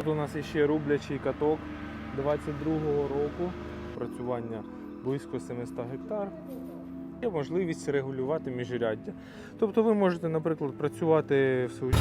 Тут у нас ще рублячий каток 22-го року, працювання близько 700 гектар. Є можливість регулювати міжряддя. Тобто ви можете, наприклад, працювати в свою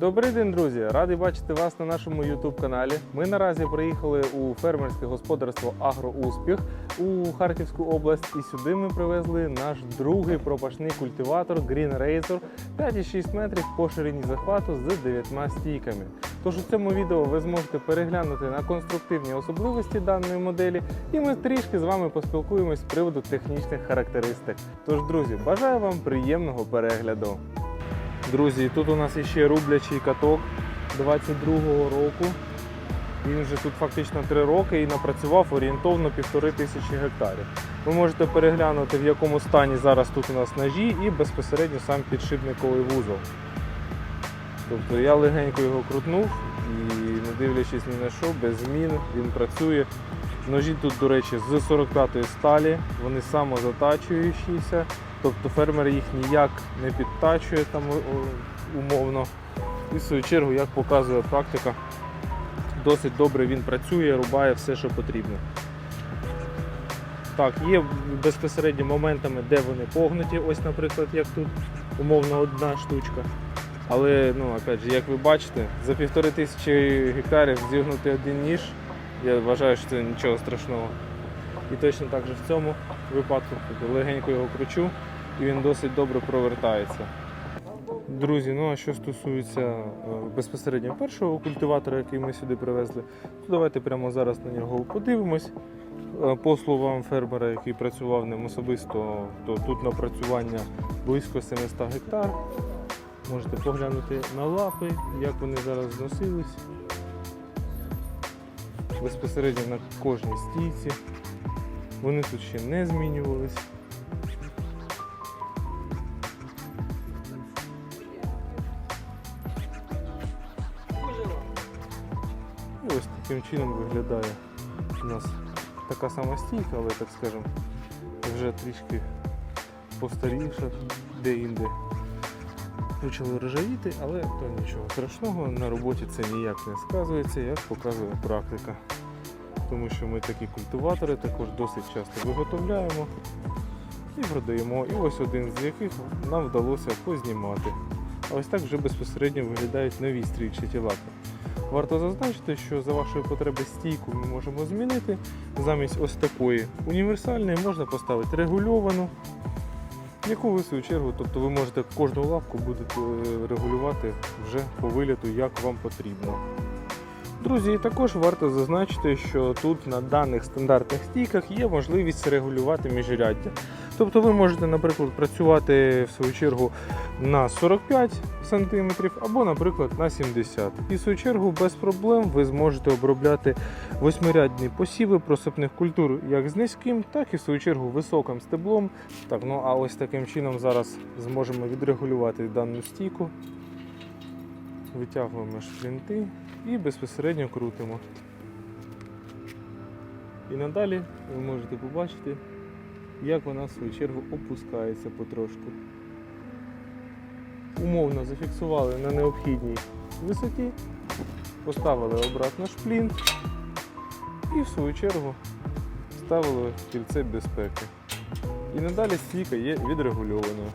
Добрий день, друзі! Радий бачити вас на нашому youtube каналі. Ми наразі приїхали у фермерське господарство Агроуспіх у Харківську область, і сюди ми привезли наш другий пропашний культиватор Green Razor 5,6 метрів по ширині захвату з 9 стійками. Тож у цьому відео ви зможете переглянути на конструктивні особливості даної моделі, і ми трішки з вами поспілкуємось з приводу технічних характеристик. Тож, друзі, бажаю вам приємного перегляду! Друзі, тут у нас іще рублячий каток 22-го року. Він вже тут фактично 3 роки і напрацював орієнтовно півтори тисячі гектарів. Ви можете переглянути, в якому стані зараз тут у нас ножі і безпосередньо сам підшипниковий вузол. Тобто я легенько його крутнув і не дивлячись ні на що, без змін він працює. Ножі тут, до речі, з 45-ї сталі, вони самозатачуючіся. Тобто фермер їх ніяк не підтачує там умовно. І в свою чергу, як показує практика, досить добре він працює, рубає все, що потрібно. Так, є безпосередньо моментами, де вони погнуті, ось, наприклад, як тут умовно одна штучка. Але, ну, опять же, як ви бачите, за півтори тисячі гектарів зігнути один ніж, я вважаю, що це нічого страшного. І точно так же в цьому випадку тобто легенько його кручу і він досить добре провертається. Друзі, ну а що стосується е, безпосередньо першого культиватора, який ми сюди привезли, то давайте прямо зараз на нього подивимось. Е, По словам фермера, який працював ним особисто, то тут напрацювання близько 700 гектар. Можете поглянути на лапи, як вони зараз зносились. Безпосередньо на кожній стійці. Вони тут ще не змінювались. Ось таким чином виглядає у нас така сама стійка, але так скажемо, вже трішки постаріша, де-інде почали ржавіти, але то нічого страшного, на роботі це ніяк не сказується, як показує практика. Тому що ми такі культиватори також досить часто виготовляємо і продаємо. І ось один з яких нам вдалося познімати. А ось так вже безпосередньо виглядають нові стрільчаті лапи. Варто зазначити, що за вашої потреби стійку ми можемо змінити. Замість ось такої універсальної можна поставити регульовану, яку ви в свою чергу, тобто ви можете кожну лапку будете е, регулювати вже по виліту, як вам потрібно. Друзі, також варто зазначити, що тут на даних стандартних стійках є можливість регулювати міжряддя. Тобто ви можете, наприклад, працювати в свою чергу на 45 см або, наприклад, на 70 І в свою чергу без проблем ви зможете обробляти восьмирядні посіви просипних культур як з низьким, так і в свою чергу високим стеблом. Так, ну а ось таким чином зараз зможемо відрегулювати дану стійку. Витягуємо шплінти і безпосередньо крутимо. І надалі ви можете побачити, як вона в свою чергу опускається потрошку. Умовно зафіксували на необхідній висоті, поставили обратно шплін і в свою чергу ставили кільце безпеки. І надалі стійка є відрегульованою.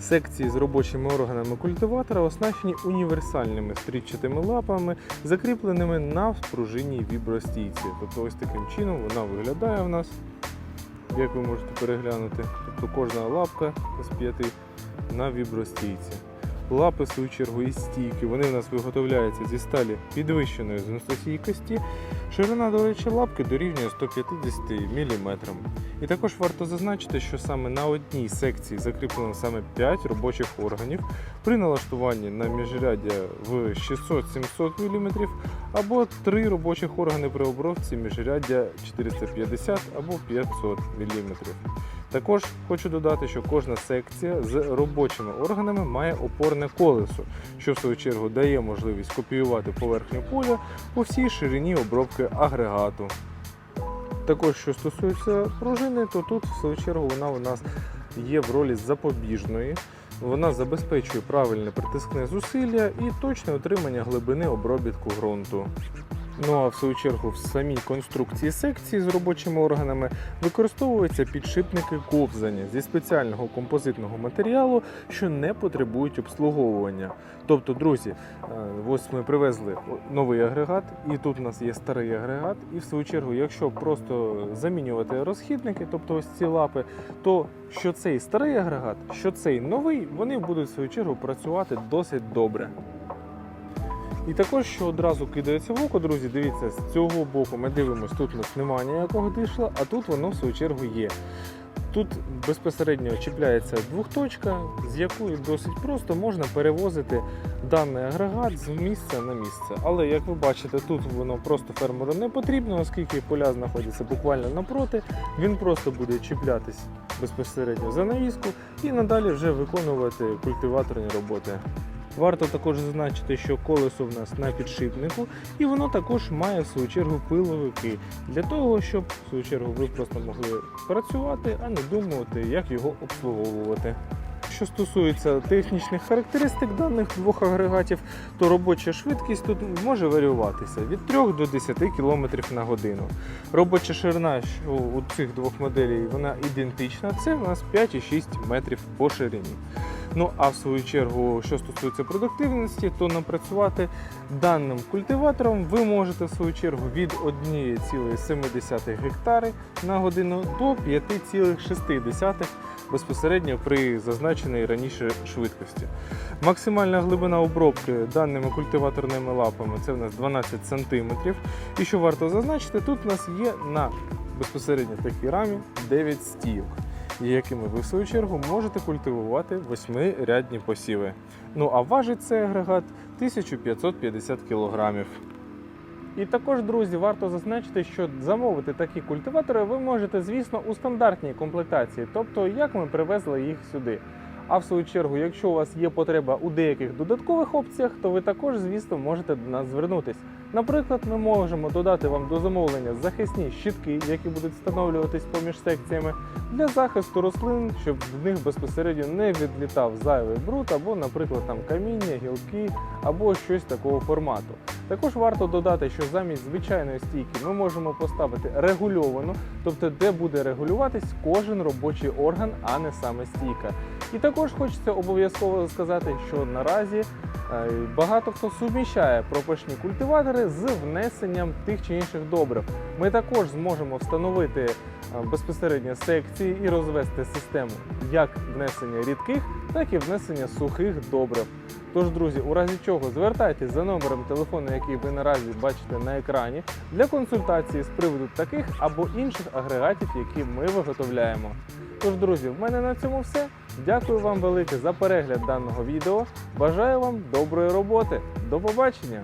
Секції з робочими органами культиватора оснащені універсальними стрічатими лапами, закріпленими на спружинній вібростійці. Тобто ось таким чином вона виглядає в нас, як ви можете переглянути. Тобто кожна лапка з п'яти на вібростійці. Лапи, в свою чергу, і стійки, вони в нас виготовляються зі сталі підвищеної зносостійкості. Ширина, до речі, лапки дорівнює 150 мм. І також варто зазначити, що саме на одній секції закріплено саме 5 робочих органів при налаштуванні на міжряддя в 600-700 мм або 3 робочих органи при обробці міжряддя 450 або 500 мм. Також хочу додати, що кожна секція з робочими органами має опорне колесо, що в свою чергу дає можливість копіювати поверхню поля по всій ширині обробки агрегату. Також, що стосується пружини, то тут, в свою чергу, вона у нас є в ролі запобіжної. Вона забезпечує правильне притискне зусилля і точне отримання глибини обробітку ґрунту. Ну а в свою чергу в самій конструкції секції з робочими органами використовуються підшипники ковзання зі спеціального композитного матеріалу, що не потребують обслуговування. Тобто, друзі, е, ось ми привезли новий агрегат, і тут у нас є старий агрегат. І в свою чергу, якщо просто замінювати розхідники, тобто ось ці лапи, то що цей старий агрегат, що цей новий, вони будуть в свою чергу працювати досить добре. І також, що одразу кидається в око, друзі, дивіться, з цього боку ми дивимося, тут у нас немає ніякого дишла, а тут воно в свою чергу є. Тут безпосередньо чіпляється двохточка, з якою досить просто можна перевозити даний агрегат з місця на місце. Але як ви бачите, тут воно просто фермеру не потрібно, оскільки поля знаходяться буквально напроти. Він просто буде чіплятись безпосередньо за навіску і надалі вже виконувати культиваторні роботи. Варто також зазначити, що колесо в нас на підшипнику, і воно також має в свою чергу пиловики для того, щоб в свою чергу ви просто могли працювати, а не думати, як його обслуговувати. Що стосується технічних характеристик даних двох агрегатів, то робоча швидкість тут може варіюватися від 3 до 10 км на годину. Робоча ширина у цих двох моделей вона ідентична, це у нас 5,6 метрів по ширині. Ну а в свою чергу, що стосується продуктивності, то напрацювати даним культиватором ви можете в свою чергу від 1,7 гектари на годину до 5,6 безпосередньо при зазначеній раніше швидкості. Максимальна глибина обробки даними культиваторними лапами це в нас 12 см. І що варто зазначити, тут у нас є на безпосередньо такій рамі 9 стійок якими ви в свою чергу можете культивувати восьмирядні посіви. Ну а важить цей агрегат 1550 кг. І також, друзі, варто зазначити, що замовити такі культиватори ви можете, звісно, у стандартній комплектації, тобто як ми привезли їх сюди. А в свою чергу, якщо у вас є потреба у деяких додаткових опціях, то ви також, звісно, можете до нас звернутися. Наприклад, ми можемо додати вам до замовлення захисні щитки, які будуть встановлюватись поміж секціями, для захисту рослин, щоб в них безпосередньо не відлітав зайвий бруд, або, наприклад, там каміння, гілки або щось такого формату. Також варто додати, що замість звичайної стійки ми можемо поставити регульовану, тобто де буде регулюватись кожен робочий орган, а не саме стійка. І також хочеться обов'язково сказати, що наразі е, багато хто суміщає пропашні культиватори з внесенням тих чи інших добрив. Ми також зможемо встановити е, безпосередньо секції і розвести систему як внесення рідких, так і внесення сухих добрив. Тож, друзі, у разі чого звертайтесь за номером телефону, який ви наразі бачите на екрані, для консультації з приводу таких або інших агрегатів, які ми виготовляємо. Тож, друзі, в мене на цьому все. Дякую вам велике за перегляд даного відео. Бажаю вам доброї роботи. До побачення!